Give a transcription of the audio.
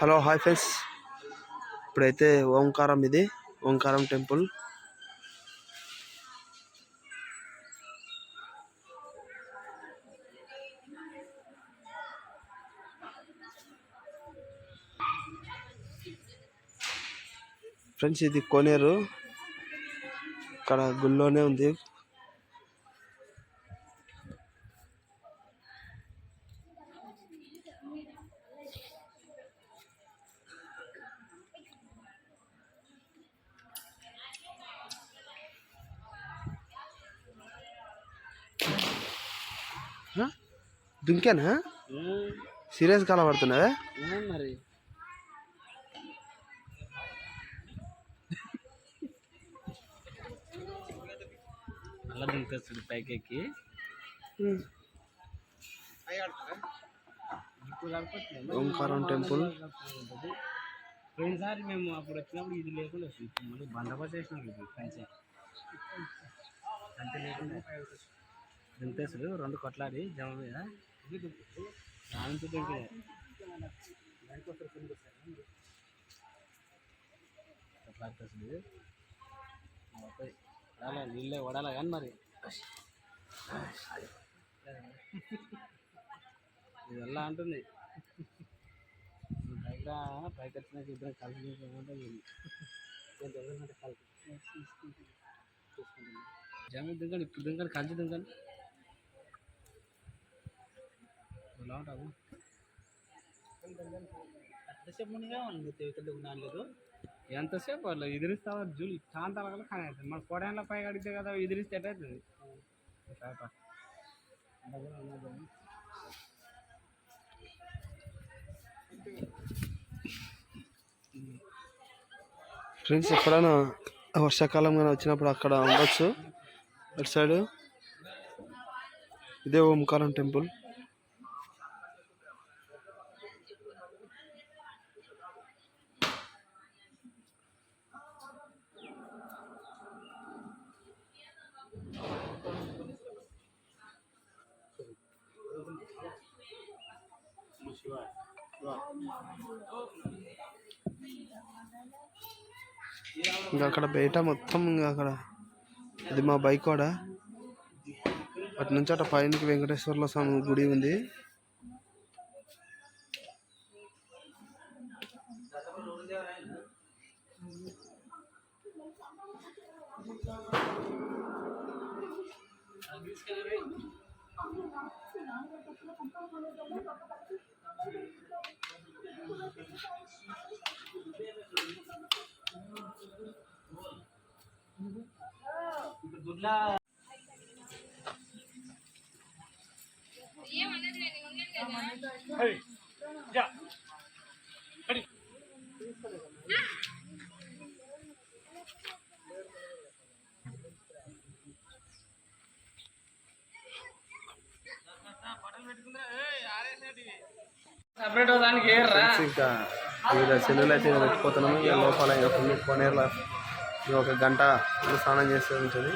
Hello hi friends. ఇప్పుడైతే ఓంకారం ఇది ఓంకారం temple. Friends ఇది కోనేరు. ఇక్కడ గుళ్ళోనే ఉంది. దుంకానా? సీరియస్ కలబడుతున్నావే మరి అలా దింపేస్తుంది పైకి ఎక్కి ఇప్పుడు కడపట్లేదు. ఓంకారం టెంపుల్. పోయినసారి మేము అప్పుడు వచ్చినప్పుడు ఇది లేకుండా మళ్ళీ బందోబస్తు చేసినాం ఇది పంచే అంతే లేకుండా. దింపేసుడు రెండు కొట్లాడి జమ మీద. దాంతో కొట్లాడుతుంది వడాలి నీళ్ళే వడాలి కానీ మరి. ఇది ఎలా అంటుంది? పైకి పైకి వచ్చినాక ఇద్దరం కలిసి చూసామంటే జమ దింకండి ఇప్పుడు దింకండి కలిసి దింకండి ఎలా ఉంటావు ఎంతసేపు మునిగా ఉంది ఇక్కడ నాలుగు ఎంతసేపు వాళ్ళు ఎదిరిస్తావా జూలు చాంతాల కల్లా కానీ అవుతుంది. మన కోడేళ్ళ పైకి అడిగితే కదా ఎదిరిస్తే అవుతుంది? ఫ్రెండ్స్ ఎప్పుడైనా వర్షాకాలం కానీ వచ్చినప్పుడు అక్కడ ఉండొచ్చు. అటు సైడ్ ఇదే ఓంకారం టెంపుల్. ఇంకా అక్కడ బయట మొత్తం ఇంకా అక్కడ. అది మా బైక్ కూడా అటు నుంచి అటు పైనకి వెంకటేశ్వర్ల స్వామి గుడి ఉంది. సపరేట్ దానికి ఇంకా వీళ్ళ సెల్లులు అయితే ఇంకా పెట్టుకుపోతున్నాము ఇక లోపల ఇంకా ఫుల్ కోనేరులో. ఒక గంట స్నానం చేస్తూ ఉంటుంది.